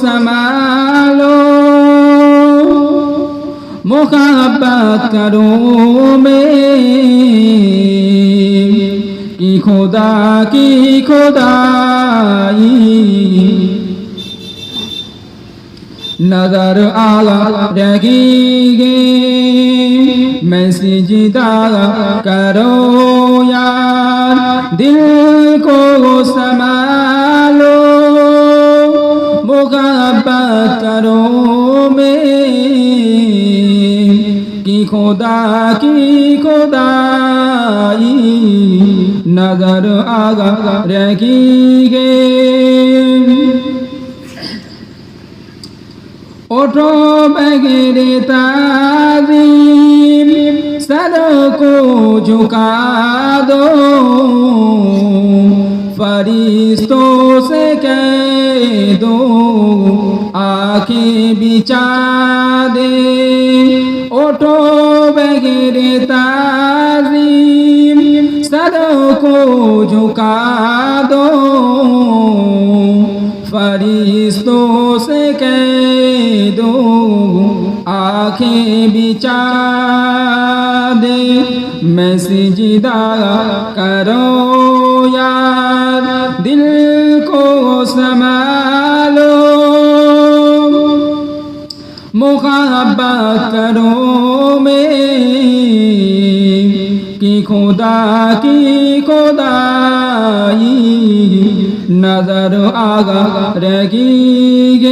سمالو محبت کرو میں کی خدا کی خدائی نظر آلا رہی گے میں سجدہ کرو یار دل কি খোদা কি খোদাই নজর আগা রেখি গে ওঠো বেগেরে তাজিম সদকো ঝুকা দো फरिश्तों से कह दो आके बिचा दे ছোট বেগের তাজিম সাদকো ঝুকাদো ফরিস্তো সে কেদো আখে বিচাদে মেসিজিদা করো यार दिल को समा मोहब्बत करो में कि खुदा की खुदाई नजर आगा रहेगी